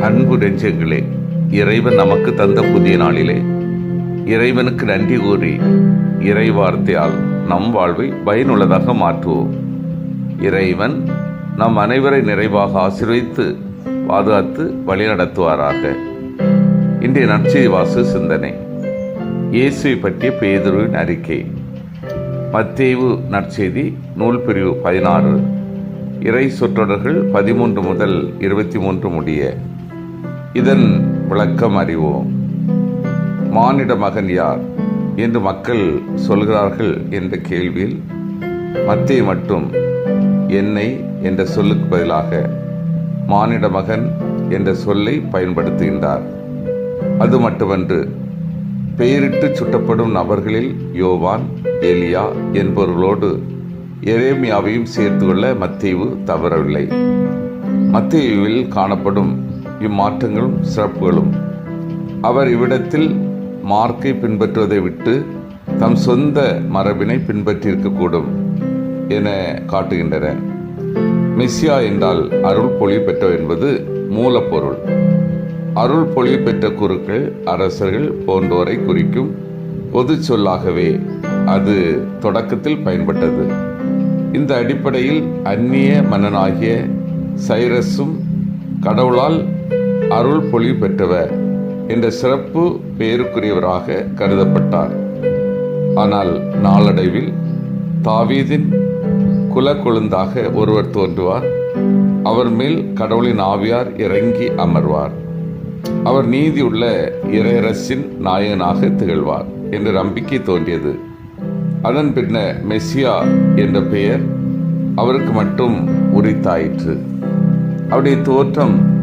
அன்பு நெஞ்சங்களே இறைவன் நமக்கு தந்த புதிய நாளிலே. இறைவனுக்கு நன்றி கூறி இறை வார்த்தையால் நம் வாழ்வை பயனுள்ளதாக மாற்றுவோம். இறைவன் நம் அனைவரை நிறைவாக ஆசீர்வதித்து பாதுகாத்து வழிநடத்துவாராக. இன்றைய நற்செய்தி வாசு சிந்தனை. இயேசுவை பற்றிய பேதுருவின் அறிக்கை. மத்தேவு நற்செய்தி நூல் பிரிவு பதினாறு. இறை சொற்றொடர்கள் பதிமூன்று முதல் இருபத்தி மூன்று முடிய இதன் விளக்கம் அறிவோம். மானிட மகன் யார் என்று மக்கள் சொல்கிறார்கள் என்ற கேள்வியில் மத்திய மட்டும் என்னை என்ற சொல்லுக்கு பதிலாக மானிட மகன் என்ற சொல்லை பயன்படுத்துகின்றார். அது மட்டுமன்று பெயரிட்டு சுட்டப்படும் நபர்களில் யோவான் எலியா என்பவர்களோடு எரேமியாவையும் சேர்த்து கொள்ள மத்தேவு தவறவில்லை. மத்தேயுவில் காணப்படும் இம்மாற்றங்களும் சிறப்புகளும். அவர் இவ்விடத்தில் மார்க்கை பின்பற்றுவதை விட்டு தம் சொந்த மரபினை பின்பற்றியிருக்கக்கூடும் என காட்டுகின்றன மெஸ்ஸியா என்றால் அருள் பொழிவு பெற்றவர் என்பது மூலப்பொருள். அருள் பொழிவு பெற்ற குருக்கள் அரசர்கள் போன்றோரை குறிக்கும் பொது சொல்லாகவே அது தொடக்கத்தில் பயன்பட்டது. இந்த அடிப்படையில் அந்நிய மன்னனாகிய சைரஸும் கடவுளால் அருள் பொழி பெற்றவர் என்ற சிறப்பு பெயருக்குரியவராக கருதப்பட்டார். ஆனால் நாளடைவில் தாவீதின் குலக்கொழுந்தாக ஒருவர் தோன்றுவார். அவர் மேல் கடவுளின் ஆவியார் இறங்கி அமர்வார். அவர் நீதியுள்ள இறையரசின் நாயகனாக திகழ்வார் என்ற நம்பிக்கை தோன்றியது. அதன் பின்ன மெஸ்ஸியா என்ற பெயர் அவருக்கு மட்டும் உரித்தாயிற்று. அவருடைய தோற்றம்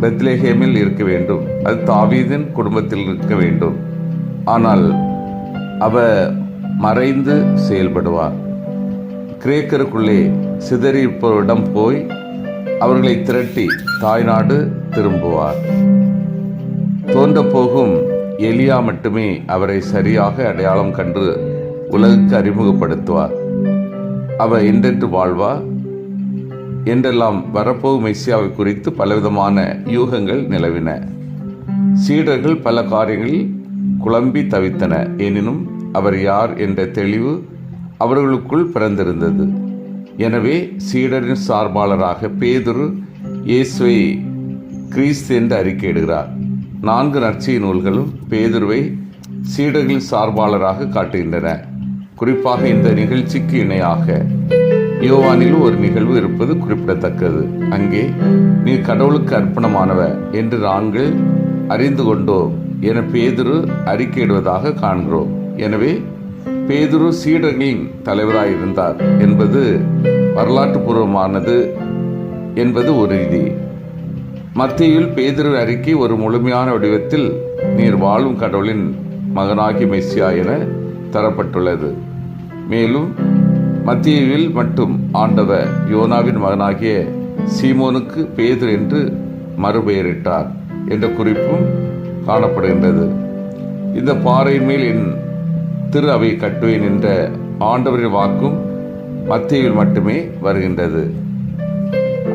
பெத்லேஹேமில் இருக்க வேண்டும். அது தாவீதின் குடும்பத்தில் இருக்க வேண்டும். ஆனால் அவ மறைந்து செயல்படுவார். கிரேக்கருக்குள்ளே சிதறிப்பவரிடம் போய் அவர்களை திரட்டி தாய்நாடு திரும்புவார். தோன்றப்போகும் எலியா மட்டுமே அவரை சரியாக அடையாளம் கண்டு உலகுக்கு அறிமுகப்படுத்துவார். அவர் என்றென்று வாழ்வார்? என்றெல்லாம் வரப்போகும் மெஸ்ஸியாவை குறித்து பலவிதமான யூகங்கள் நிலவின. சீடர்கள் பல காரியங்களில் குழம்பி தவித்தன. எனினும் அவர் யார் என்ற தெளிவு அவர்களுக்குள் பிறந்திருந்தது. எனவே சீடரின் சார்பாளராக பேதுரு இயேசுவை கிறிஸ்து என்று அறிக்கையிடுகிறார். நான்கு நற்செய்தி நூல்களும் பேதுருவை சீடர்களின் சார்பாளராக காட்டுகின்றன. குறிப்பாக இந்த நிகழ்ச்சிக்கு இணையாக யோவானில் ஒரு நிகழ்வு இருப்பது குறிப்பிடத்தக்கது. அங்கே நீ கடவுளுக்கு அர்ப்பணமானவ என்று நாங்கள் அறிந்து கொண்டோம் என பேதுரு அறிக்கையிடுவதாக காண்கிறோம். எனவே பேதுரு சீடர்களின் தலைவராயிருந்தார் என்பது வரலாற்று பூர்வமானது என்பது உறுதி மத்தியில் பேதுரு அறிக்கை ஒரு முழுமையான வடிவத்தில் நீர் வாழும் கடவுளின் மகனாகி மெஸ்ஸியா என தரப்பட்டுள்ளது. மேலும் மத்தியில் மட்டும் ஆண்டவர் யோனாவின் மகனாகிய சீமோனுக்கு பேதுரு என்று மறுபெயரிட்டார் என்ற குறிப்பும் காணப்படுகின்றது. இந்த பாறை மேல் என் திரு அவை கட்டுவேன் என்ற ஆண்டவரின் வாக்கும் மத்தியில் மட்டுமே வருகின்றது.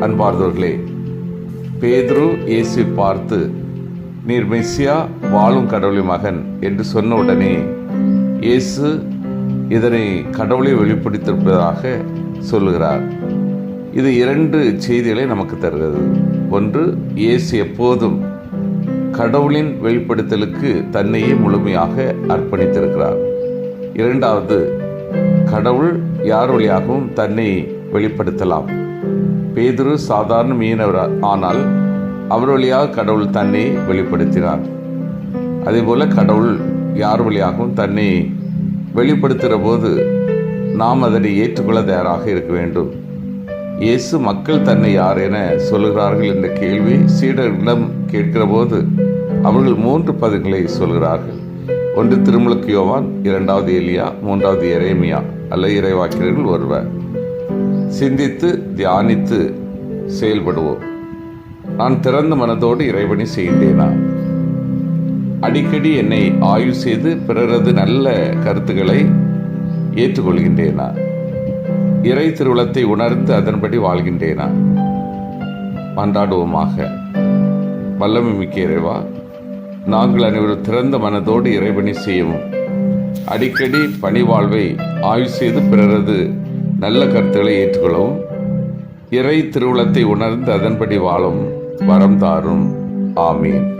அன்பார்ந்தவர்களே பேதுரு இயேசு பார்த்து நீர் மெஸ்ஸியா வாழும் கடவுளின் மகன் என்று சொன்ன உடனே இயேசு இதனை கடவுளை வெளிப்படுத்தியிருப்பதாக சொல்லுகிறார். இது இரண்டு செய்திகளை நமக்கு தருகிறது. ஒன்று இயேசு எப்போதும் கடவுளின் வெளிப்படுத்தலுக்கு தன்னையே முழுமையாக அர்ப்பணித்திருக்கிறார். இரண்டாவது கடவுள் யார் வழியாகவும் தன்னை வெளிப்படுத்தலாம்? பேதுரு சாதாரண மீனவர் ஆனால் அவர் வழியாக கடவுள் தன்னை வெளிப்படுத்தினார். அதேபோல கடவுள் யார் வழியாகவும் தன்னை வெளிப்படுத்துகிற போது நாம் அதனை ஏற்றுக்கொள்ள தயாராக இருக்க வேண்டும். இயேசு மக்கள் தன்னை யார் என சொல்கிறார்கள் என்ற கேள்வி சீடர்களிடம் கேட்கிற போது அவர்கள் மூன்று பதங்களை சொல்கிறார்கள். ஒன்று திருமுழுக்கு யோவான் இரண்டாவது எலியா மூன்றாவது எரேமியா அல்ல இறைவாக்கியர்கள் ஒருவர். சிந்தித்து தியானித்து செயல்படுவோம். நான் திறந்த மனதோடு இறைவனை செய்கின்றேனா? அடிக்கடி என்னை ஆய்வு செய்து பிறரது நல்ல கருத்துக்களை ஏற்றுக்கொள்கின்றேனா? இறை திருவுளத்தை உணர்ந்து அதன்படி வாழ்கின்றேனா? மன்றாடுவோமாக. வல்லமை மிக்க இறைவா நாங்கள் அனைவரும் திறந்த மனதோடு இறைவனை செய்யவும். அடிக்கடி பணி வாழ்வை ஆய்வு செய்து பிறரது நல்ல கருத்துக்களை ஏற்றுக்கொள்ளவும். இறை திருவுளத்தை உணர்ந்து அதன்படி வாழும் வரம் தாரும். ஆமீன்.